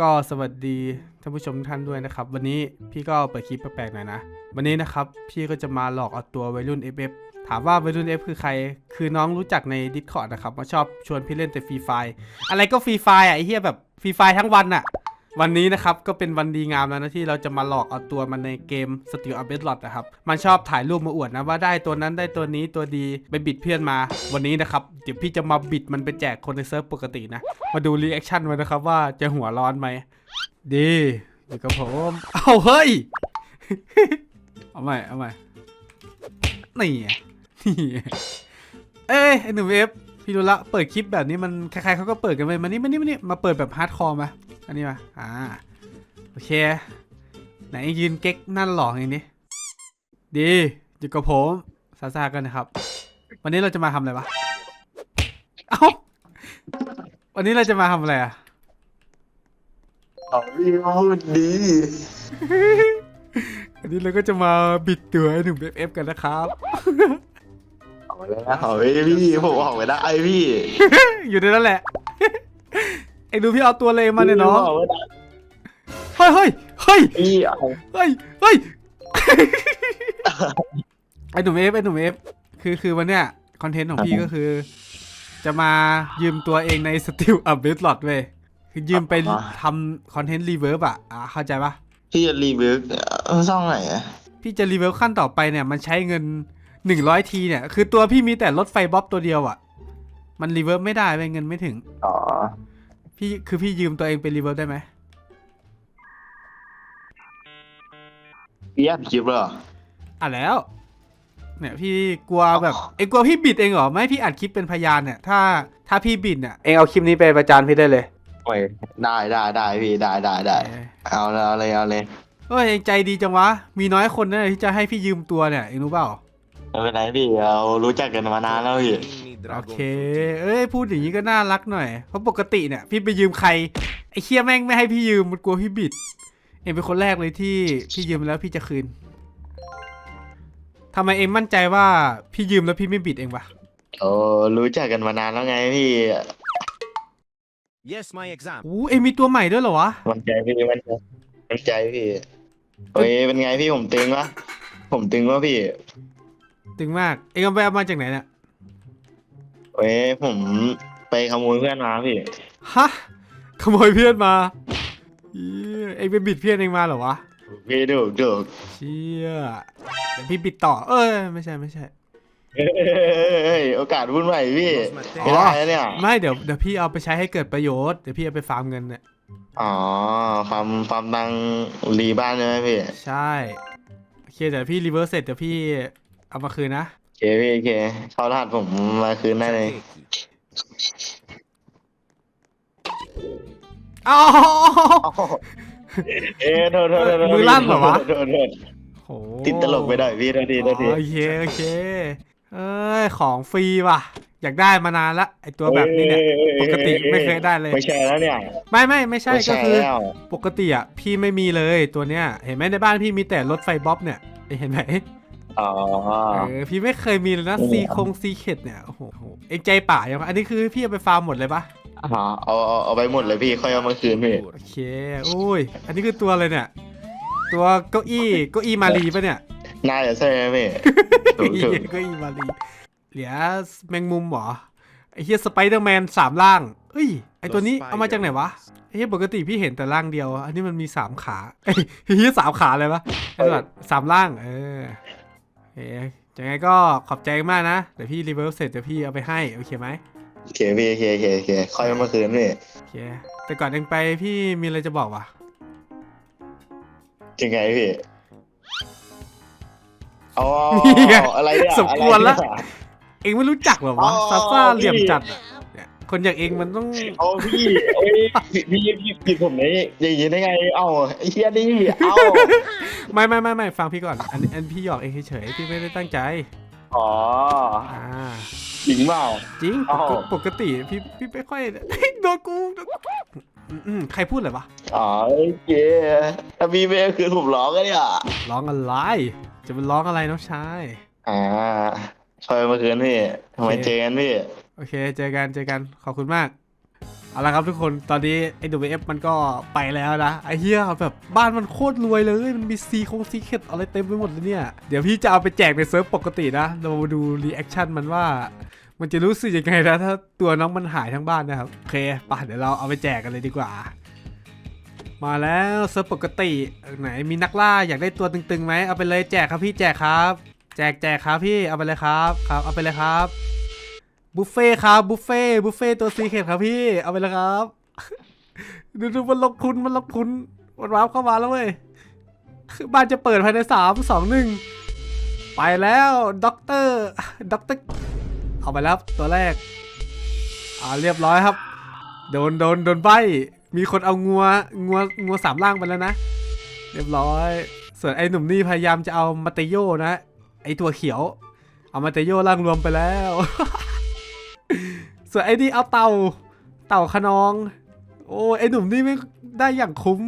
ก็สวัสดีท่านผู้ชมทุกท่านด้วยนะครับ วันนี้พี่ก็เปิดคลิปแปลกๆหน่อยนะ วันนี้นะครับพี่ก็จะมาหลอกเอาตัววัยรุ่น FF ถามว่าวัยรุ่น F คือใคร คือน้องรู้จักใน Discord นะครับมาชอบชวนพี่เล่นแต่ฟรีไฟอะไรก็ฟรีไฟอะไอ้เหี้ยแบบฟรีไฟทั้งวันอะ วันนี้นะครับก็เป็นวันดีงามแล้วนะที่เราจะมาหลอกเอาตัวมันในเกม Steel a b e t l o t นะครับ มันชอบถ่ายรูปมาอวดนะว่าได้ตัวนั้นได้ตัวนี้ตัวดีไปบิดเพื่อนมา วันนี้นะครับเดี๋ยวพี่จะมาบิดมันไปแจกคนในเซิร์ฟปกตินะ มาดูรีแอคชั่นมันนะครับว่าจะหัวร้อนไหมดีอยู่กับผมเอาเฮ้ยเอาใหม่เอาใหม่นี่นี่เอ้ยไอหนุ่มเอฟพี่ดูละเปิดคลิปแบบนี้มันใครๆเขาก็เปิดกันไปมานี่มานี่มานี่มาเปิดแบบฮาร์ดคอร์มา อันนี้มาอ่า โอเค ไหนยืนเก๊กนั่นหลอกอย่างนี้ ดีอยู่กับผมซาซากันนะครับ วันนี้เราจะมาทำอะไรวะ เอ้า วันนี้เราจะมาทำอะไรอะเอาพี่พูดดีวันนี้เราก็จะมาบิดตัวไอ้หนุ่มเอฟกันนะครับเอาไปแล้วเอาไปพี่ผมออกไปได้พี่ อยู่ในนั้นแหละ ไอ้ดูพี่เอาตัวเลมาเนี่ยน้องออกไม่ได้เฮ้ยเฮ้ยเฮ้ยพี่เอาเฮ้ยเฮ้ยไอ้หนุ่มเอฟไอ้หนุ่มเอฟคือคือวันเนี้ยคอนเทนต์ของพี่ก็คือ จะมายืมตัวเองในสติลอัพเบสลอดเว้ยคือยืมไปทำคอนเทนต์รีเวิร์บอะอะเข้าใจปะพี่จะรีวิวเออซ่องไหนอะพี่จะรีเวิร์บขั้นต่อไปเนี่ยมันใช้เงินหนึ่งร้อยทีเนี่ย คือตัวพี่มีแต่รถไฟบ๊อบตัวเดียวอะ มันรีเวิร์บไม่ได้เว้ยเงินไม่ถึง อ๋อ พี่คือพี่ยืมตัวเองไปรีเวิร์บได้ไหมพี่อัดคลิปเหรออะแล้ว เนี่ยพี่กลัวแบบเอ็งกลัวพี่บิดเองเหรอไม่ให้พี่อัดคลิปเป็นพยานเนี่ย ถ้าถ้าพี่บิดเนี่ยเอ็งเอาคลิปนี้ไปประจานพี่ได้เลยโอ้ยได้ได้ได้พี่ได้ได้ได้เอาเลยเอาเลยเอาเลยเฮ้ยเอ็งใจดีจังวะมีน้อยคนนะที่จะให้พี่ยืมตัวเนี่ยเอ็งรู้เปล่า ไม่เป็นไรพี่เรารู้จักกันมานานแล้วพี่โอเค เอ้ยพูดอย่างนี้ก็น่ารักหน่อย เพราะปกติเนี่ยพี่ไปยืมใครไอ้เคี้ยแม่งไม่ให้พี่ยืมมันกลัวพี่บิด เอ็งเป็นคนแรกเลยที่พี่ยืมแล้วพี่จะคืนทำไมเอ็งมั่นใจว่าพี่ยืมแล้วพี่ไม่บิดเองวะโอ้รู้จักกันมานานแล้วไงพี่ Yes, my exam. อู้เอ็งมีตัวใหม่ด้วยเหรอวะมันใจพี่มันใจมันใจพี่โอ้ยเป็นไงพี่ผมตึงวะผมตึงวะพี่ ตึงมากเอ็งเอาไปเอามาจากไหนเนี่ยโอ้ยผมไปขโมยเพื่อนมาพี่ ฮะขโมยเพื่อนมาเหี้ยเอ็งไปบิดเพื่อนเองมาเหรอวะพี่ดูดูเชี่ยเดี๋ยวพี่บิดต่อ เอ้ยไม่ใช่ไม่ใช่เฮ้ยโอกาสวุ่นใหม่พี่อ๋ไม่อได้แล้วเนี่ย ไม่เดี๋ยวเดี๋ยวพี่เอาไปใช้ให้เกิดประโยชน์เดี๋ยวพี่เอาไปฟาร์มเงินเนี่ยอ๋อฟาร์มฟาร์มตังรีบ้านใช่ไหมพี่ ใช่โอเคเดี๋ยวพี่รีเวิร์สเสร็จเดี๋ยวพี่ เอามาคืนนะโอเคพี่โอเคเข้ารหัสผมมาคืนได้เลยอ้าวเอ๊ะโทษโทษโทษโทษมือลั่นเหรอวะโทษโทษโหติดตลกไปหน่อยพี่โทษทีโทษทีโอเคโอเคเอ้ยของฟรีว่ะ อยากได้มานานละไอตัวแบบนี้เนี่ยปกติไม่เคยได้เลยไม่ใช่แล้วเนี่ยไม่ไม่ไม่ใช่ไม่ก็ใช่คือแล้วปกติอะพี่ไม่มีเลยตัวเนี้ย เห็นไหมในบ้านพี่มีแต่รถไฟบ๊อบเนี่ยเห็นไหม อ๋อเออพี่ไม่เคยมีเลยนะโอ้โหซีคงซีเข็ดเนี่ยโอ้โหเอ็งใจป่ายังวะอันนี้คือพี่เอาไปฟาร์มหมดเลยปะอ๋อเอาเอาเอาไปหมดเลยพี่ค่อยเอามาคืนพี่โอเคอุ้ยอันนี้คือตัวอะไรเนี่ย ตัวเก้าอี้เก้าอี้มารีปะเนี่ยน่าจะใช่ไหมพี่ถูกถูกเก้าอี้มารีเหลือแมงมุมเหรอไอ้เฮียสไปเดอร์แมนสามร่าง เอ้ยไอตัวนี้เอามาจากไหนวะไอ้เฮียปกติพี่เห็นแต่ร่างเดียว อันนี้มันมีสามขาเอ้ยเฮียสามขาเลยปะไอ้สัตว์สามร่าง เออ โอเคยังไงก็ขอบใจมากนะ เดี๋ยวพี่รีเวิร์สเสร็จเดี๋ยวพี่เอาไปให้ โอเคไหมโอเคพี่โอเคโอเคโอเคค่อยเอามาคืนพี่โอเค แต่ก่อนเองไปพี่มีอะไรจะบอกว่ะยังไงพี่อ๋อนี่ไงอะไรเนี่ยสมควรละ อะไรเนี่ย เองไม่รู้จักเหรออ๋วะอซาซ่าพี่เหลี่ยมจัดอะเนี่ย คนอย่างเองมันต้องเอาพี่เอ้ยพี่พี่พี่ผิดผมได้อย่างนี้ได้ไง เอ้าไอ้เฮียนี่เอ้าไม่ไม่ไม่ไม่ฟังพี่ก่อน อันอันพี่หยอกเองเฉยๆพี่ไม่ได้ตั้งใจอ๋ออ่าจริงเปล่า จริงอ้าว ปกปกติพี่พี่ไม่ค่อย โดนกูโดนกูอืมอืมใครพูดเลยวะอ๋อโอเคถ้าพี่ไม่คืนผมร้องก็เนี่ยร้องอะไร จะเป็นร้องอะไรน้องชาย อ่าคอยมาคืนพี่ทำไมโอเคเจอกันพี่ โอเค เจอกันเจอกันขอบคุณมาก เอาละครับทุกคนตอนนี้ไอ้ WF มันก็ไปแล้วนะไอ้เหี้ยแบบบ้านมันโคตรรวยเลย มันมีซีคงซีเคดอะไรเต็มไปหมดเลยเนี่ย เดี๋ยวพี่จะเอาไปแจกในเซิร์ฟปกตินะ เรามาดูรีแอคชั่นมันว่า มันจะรู้สึกยังไงนะถ้าตัวน้องมันหายทั้งบ้านนะครับ โอเคป่ะเดี๋ยวเราเอาไปแจกกันเลยดีกว่า มาแล้วเซิร์ฟปกติไหนมีนักล่าอยากได้ตัวตึงๆไหมเอาไปเลยแจกครับพี่แจกครับ แจกแจกครับพี่เอาไปเลยครับครับ เอาไปเลยครับ บุฟเฟ่ต์ครับบุฟเฟ่ต์บุฟเฟ่ต์ตัวซีเคทครับพี่ เอาไปเลยครับ ดูดูมันลงทุนมันลงทุนมันว้าวเข้ามาแล้วเว้ยคือบ้านจะเปิดภายในสามสองหนึ่งไปแล้วด็อกเตอร์ด็อกเตอร์เอาไปแล้วครับตัวแรกอ่าเรียบร้อยครับ โดนโดนโดนใบมีคนเอางัวงัวงัวสามล่างไปแล้วนะ เรียบร้อย ส่วนไอ้หนุ่มนี่พยายามจะเอามาเตโยนะ ไอ้ตัวเขียว เอามาเตโยล่างรวมไปแล้ว ส่วนไอ้นี่เอาเต่า เต่าขนอง โอ้ยไอ้หนุ่มนี่ไม่ได้อย่างคุ้ม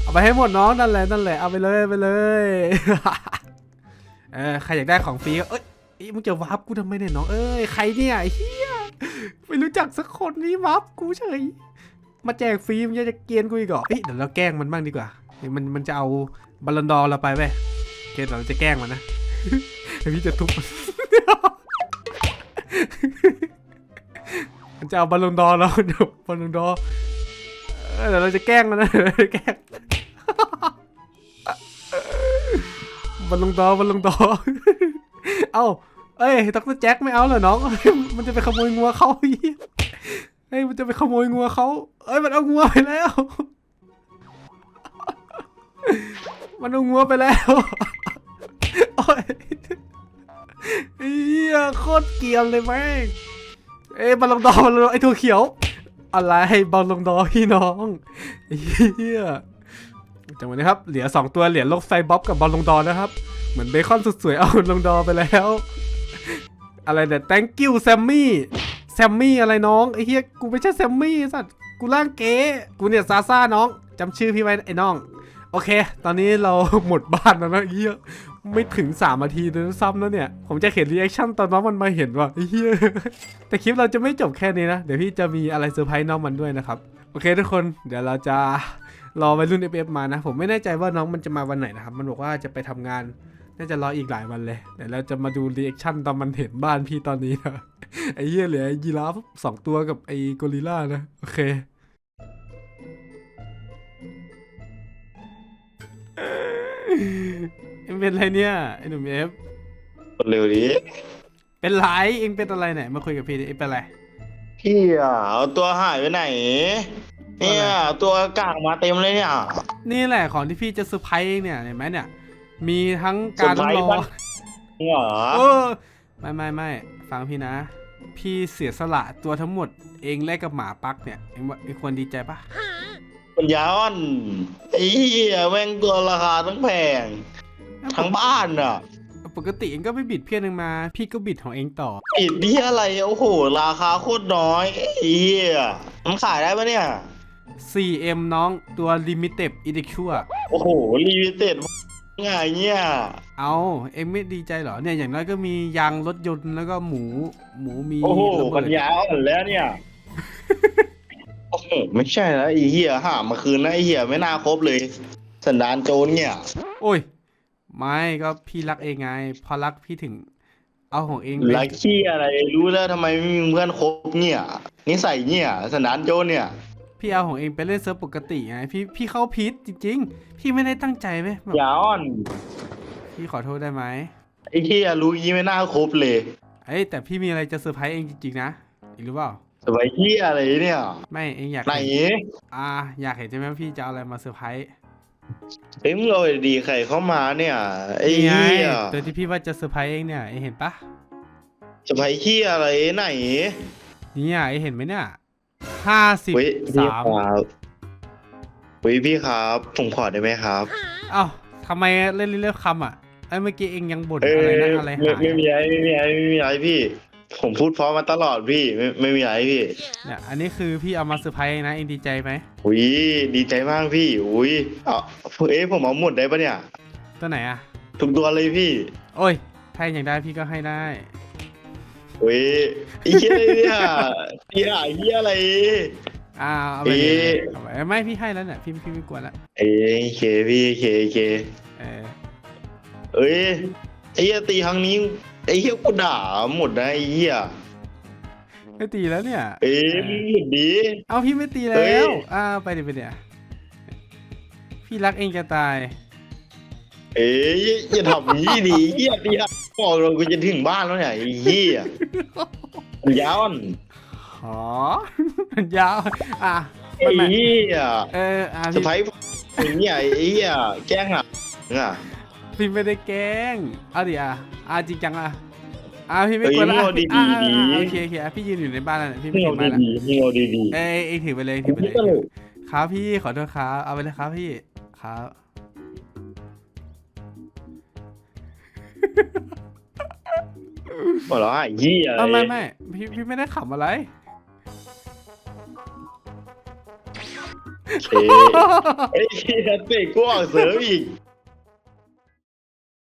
เอาไปให้หมดน้องนั่นแหละนั่นแหละเอาไปเลยไปเลยเออใครอยากได้ของฟรีก็เอ้ยมึงจะวาร์ปกูทำไมเนี่ยน้องเอ้ยใครเนี่ยเฮียไม่รู้จักสักคนนี่วาร์ปกูเฉยมาแจกฟรีมึงจะเกียนกูอีกเหรอเอ้ยเดี๋ยวเราแกล้งมันบ้างดีกว่ามันมันจะเอาบอลลอนดอเราไปเว้ยเคเดี๋ยวเราจะแกล้งมันนะพี่จะทุบมัน มันจะเอาบอลลูนดอร์เราเดี๋ยวบอลลูนดอร์เดี๋ยวเราจะแกล้งมันนะเราจะแกล้งบอลลูนดอร์บอลลูนดอร์เอ้าเอ้ยดรแจ็คไม่เอาเหรอน้อง มันจะไปขโมยงัวเขาเฮ้ยมันจะไปขโมยงัวเขาเอ้ยมันเอางัวไปแล้ว มันเอางัวไปแล้วโอ้ยเฮียโคตรเกรียมเลยแม่ง เอ้บอลลงดอบอลลงดอไอ้ตัวเขียว อะไรบอลลงดอพี่น้องเฮียจังหวะนี้ครับเหลือสองตัวเหรียญโลกไซบ๊อบกับบอลลงดอนะครับ เหมือนเบคอนสุดสวยเอาลงดอไปแล้ว อะไรเนี่ย thank you แซมมี่แซมมี่อะไรน้องไอ้เฮียกูไม่ใช่แซมมี่สัตว์กูร่างเก๋กูเนี่ยซาซ่าน้องจำชื่อพี่ไว้ไอ้น้อง โอเค ตอนนี้เราหมดบ้านแล้วนะเฮียไม่ถึง 3 นาทีเลยด้วยซ้ำแล้วเนี่ย ผมจะเห็นรีแอคชั่นตอนน้องมันมาเห็นว่ะไอ้เฮียแต่คลิปเราจะไม่จบแค่นี้นะ เดี๋ยวพี่จะมีอะไรเซอร์ไพรส์น้องมันด้วยนะครับ โอเคทุกคน เดี๋ยวเราจะรอวัยรุ่น FF มานะ ผมไม่แน่ใจว่าน้องมันจะมาวันไหนนะครับ มันบอกว่าจะไปทำงาน น่าจะรออีกหลายวันเลย เดี๋ยวเราจะมาดูรีแอคชั่นตอนมันเห็นบ้านพี่ตอนนี้นะ ไอ้เหี้ยเหลือยีราฟสองตัวกับไอ้กอริลล่านะ โอเค เอ็งเป็นไรเนี่ยไอ้หนุ่มเอฟเร็วดิเป็นไรเอ็งเป็นอะไรเนี่ยมาคุยกับพี่ดิเอ็งเป็นไร พี่อะเอาตัวหายไปไหน เนี่ยตัวกลางมาเต็มเลยเนี่ย นี่แหละของที่พี่จะเซอร์ไพรส์เองเนี่ยเห็นไหมเนี่ย มีทั้งการเซอร์ไพรส์รอบ้างนี่เหรอเออไม่ไม่ไม่ฟังพี่นะ พี่เสียสละตัวทั้งหมดเองแลกกับหมาปักเนี่ยเองว่าเองควรดีใจปะ ปัญญาอ่อนไอ้เหี้ยแม่งตัวราคาทั้งแพงทั้งบ้านอะปกติเองก็ไม่บิดเพี้ยนเองมา พี่ก็บิดของเองต่อปิดดีอะไรโอ้โหราคาโคตรน้อยไอ้เหี้ยมันขายได้ปะเนี่ย 4M น้องตัว Limited Edition โอ้โหรีวิเต็ดไงเนี่ยเอาเองไม่ดีใจเหรอเนี่ยอย่างน้อยก็มียางรถยนต์แล้วก็หมูหมูมีโอ้โหระเบิปัดญญาอ่อนแล้วเนี่ยโอ้โห ไม่ใช่แล้วไอ้เหี้ยหามาคืนนะไอ้เหี้ยไม่น่าครบเลย สันดานโจรเนี่ย โอ้ย ไม่ก็พี่รักเองไง พอรักพี่ถึง เอาของเองไปลักขี้อะไรรู้แล้วทำไมไม่มีเพื่อนคบเนี่ยนิสัยเนี่ยสันดานโจรเนี่ย พี่เอาของเองไปเล่นเซิร์ฟปกติไงพี่พี่เข้าพิษจริง ๆ พี่ไม่ได้ตั้งใจไหมแบบอย่าอ่อนพี่ขอโทษได้ไหมไอ้เหี้ยรู้ยี่ไม่น่าคบเลย เอ้ยแต่พี่มีอะไรจะเซอร์ไพรส์เองจริงๆนะอีกหรือเปล่า สบายเหี้ยอะไรเนี่ยไม่เองอยากไหนเห็นอ่า อยากเห็นใช่ไหมว่าพี่จะเอาอะไรมาเซอร์ไพรส์เฮ้ยมึงเอาไอ้ดีใครเข้ามาเนี่ยไอ้นี่ไงเหี้ยตัวที่พี่ว่าจะเซอร์ไพรส์เองเนี่ยเองเห็นปะสบายเหี้ยอะไรไหนเนี่ยเองเห็นไหมเนี่ยห้าสิบเฮ้ยพี่สามครับเฮ้ยพี่ครับผมขอได้ไหมครับ เอ้าทำไมเล่นเรื่อยๆคำอะไอ้เมื่อกี้เองยังบ่นเอ้ยอะไรนะอะไรไม่หายไม่มีอะไรไม่มีอะไรไม่มีอะไรพี่ ผมพูดเพราะมาตลอดพี่ไม่ไม่มีอะไรพี่เนี่ยอันนี้คือพี่เอามาเซอร์ไพรส์เองนะเองดีใจไหมอุ้ยดีใจมากพี่อุ้ยเอาเอ้ยผมเอาหมดได้ปะเนี่ยตัวไหนอะทุกตัวเลยพี่ โอ้ยถ้าเองอยากได้พี่ก็ให้ได้เว้ยไอ้เหี้ยอะไรเนี่ยไอ้หาเหี้ยอะไร อ่าเอาไปเลยเอ๊ะเอาไปไม่พี่ให้แล้วเนี่ยพี่พี่ไม่กลัวละเอ้ยเคพี่เคเคเออเอ้ยไอ้เหี้ยตีครั้งนี้ ไอ้เหี้ยกูด่าหมดนะไอ้เหี้ยไม่ตีแล้วเนี่ย เอ้ยมึงหยุดดี เอาพี่ไม่ตีเฮ้แล้วยอ่าไปเดี๋ยวไปเดี๋ยวพี่รักเองจะตาย เอ้ยอย่าทำยี่ดีเหี้ยตีหักบอกเรากูจะถึงบ้านแล้วเนี่ยไอ้เหี้ยมันยาวอ่อนอ๋อมันยาว อะไอ้ไม่ไม่เหี้ยเอออะสะพี่พ้ายไอ้เนี่ยไอ้เหี้ยแกล้งอะอะ พี่ไม่ได้แกล้งเอาดิอะอะจริงจังอะอะพี่ไม่เฮ้ยกลัวละมึงเอาดีๆอะอะดี อะโอเคโอเคอะพี่ยืนอยู่ในบ้านแล้วเนี่ยพี่มึไม่งถึเอางบ้านละดีๆมึงเอาดีเอ้ยเองถือไปเลยๆถือไปพี่เลยตลกครับพี่ขอโทษครับเอาไปเลยครับพี่ครับบอกแล้วไอ้เหี้ยเออไม่ไม่พี่พี่ไม่ได้ขำอะไรเอ้ยไอ้เหี้ยเตะกูออกเสริมอีก